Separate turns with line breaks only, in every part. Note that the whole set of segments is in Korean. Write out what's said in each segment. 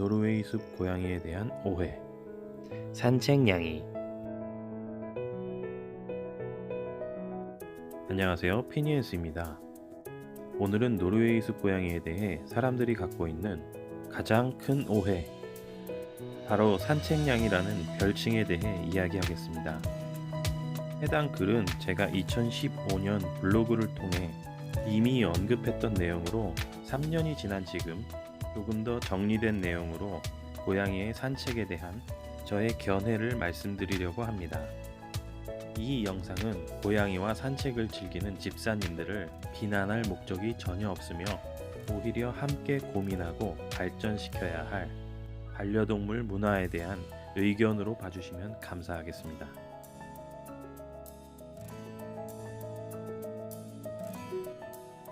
노르웨이 숲 고양이에 대한 오해. 산책냥이. 안녕하세요. 피니엔스입니다. 오늘은 노르웨이 숲 고양이에 대해 사람들이 갖고 있는 가장 큰 오해. 바로 산책냥이라는 별칭에 대해 이야기하겠습니다. 해당 글은 제가 2015년 블로그를 통해 이미 언급했던 내용으로 3년이 지난 지금 조금 더 정리된 내용으로 고양이의 산책에 대한 저의 견해를 말씀드리려고 합니다. 이 영상은 고양이와 산책을 즐기는 집사님들을 비난할 목적이 전혀 없으며 오히려 함께 고민하고 발전시켜야 할 반려동물 문화에 대한 의견으로 봐주시면 감사하겠습니다.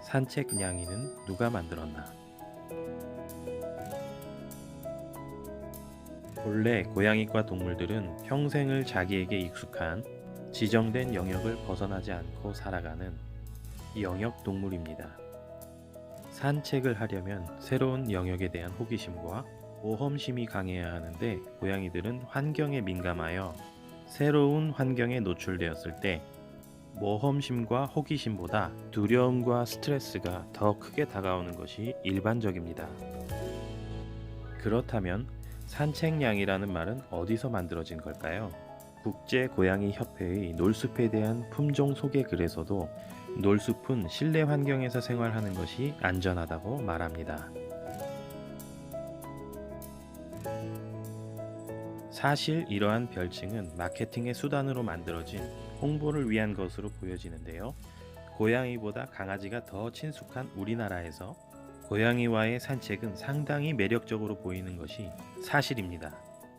산책 냥이는 누가 만들었나? 본래 고양이과 동물들은 평생을 자기에게 익숙한 지정된 영역을 벗어나지 않고 살아가는 영역 동물입니다. 산책을 하려면 새로운 영역에 대한 호기심과 모험심이 강해야 하는데 고양이들은 환경에 민감하여 새로운 환경에 노출되었을 때 모험심과 호기심보다 두려움과 스트레스가 더 크게 다가오는 것이 일반적입니다. 그렇다면 산책냥이라는 말은 어디서 만들어진 걸까요? 국제 고양이 협회의 놀숲에 대한 품종 소개 글에서도 놀숲은 실내 환경에서 생활하는 것이 안전하다고 말합니다. 사실 이러한 별칭은 마케팅의 수단으로 만들어진 홍보를 위한 것으로 보여지는데요. 고양이보다 강아지가 더 친숙한 우리나라에서 고양이와의 산책은 상당히 매력적으로 보이는 것이 사실입니다.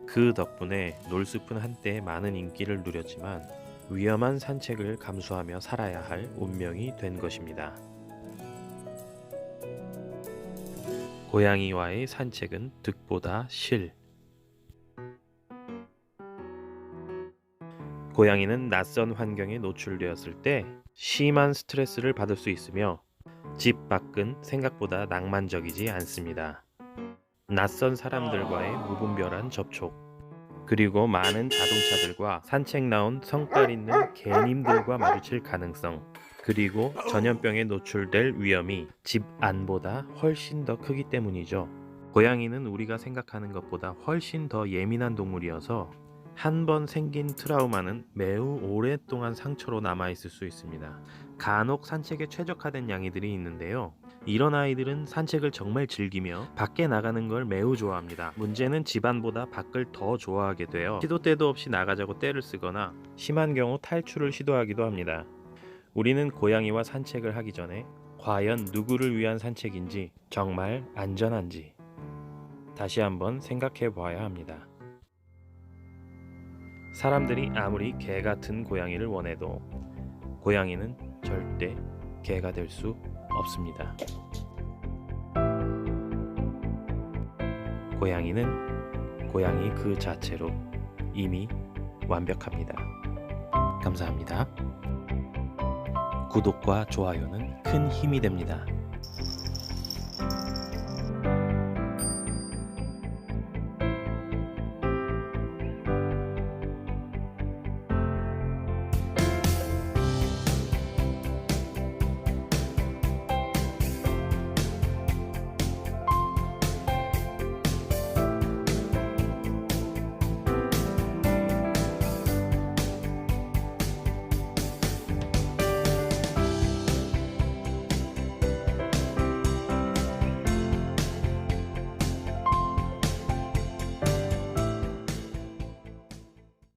그 덕분에 놀숲은 한때 많은 인기를 누렸지만 위험한 산책을 감수하며 살아야 할 운명이 된 것입니다. 고양이와의 산책은 득보다 실. 고양이는 낯선 환경에 노출되었을 때 심한 스트레스를 받을 수 있으며 집 밖은 생각보다 낭만적이지 않습니다. 낯선 사람들과의 무분별한 접촉, 그리고 많은 자동차들과 산책 나온 성깔 있는 개님들과 마주칠 가능성, 그리고 전염병에 노출될 위험이 집 안보다 훨씬 더 크기 때문이죠. 고양이는 우리가 생각하는 것보다 훨씬 더 예민한 동물이어서 한 번 생긴 트라우마는 매우 오랫동안 상처로 남아있을 수 있습니다. 간혹 산책에 최적화된 양이들이 있는데요. 이런 아이들은 산책을 정말 즐기며 밖에 나가는 걸 매우 좋아합니다. 문제는 집안보다 밖을 더 좋아하게 되어 시도 때도 없이 나가자고 떼를 쓰거나 심한 경우 탈출을 시도하기도 합니다. 우리는 고양이와 산책을 하기 전에 과연 누구를 위한 산책인지 정말 안전한지 다시 한번 생각해 보아야 합니다. 사람들이 아무리 개 같은 고양이를 원해도 고양이는 절대 개가 될 수 없습니다. 고양이는 고양이 그 자체로 이미 완벽합니다. 감사합니다. 구독과 좋아요는 큰 힘이 됩니다.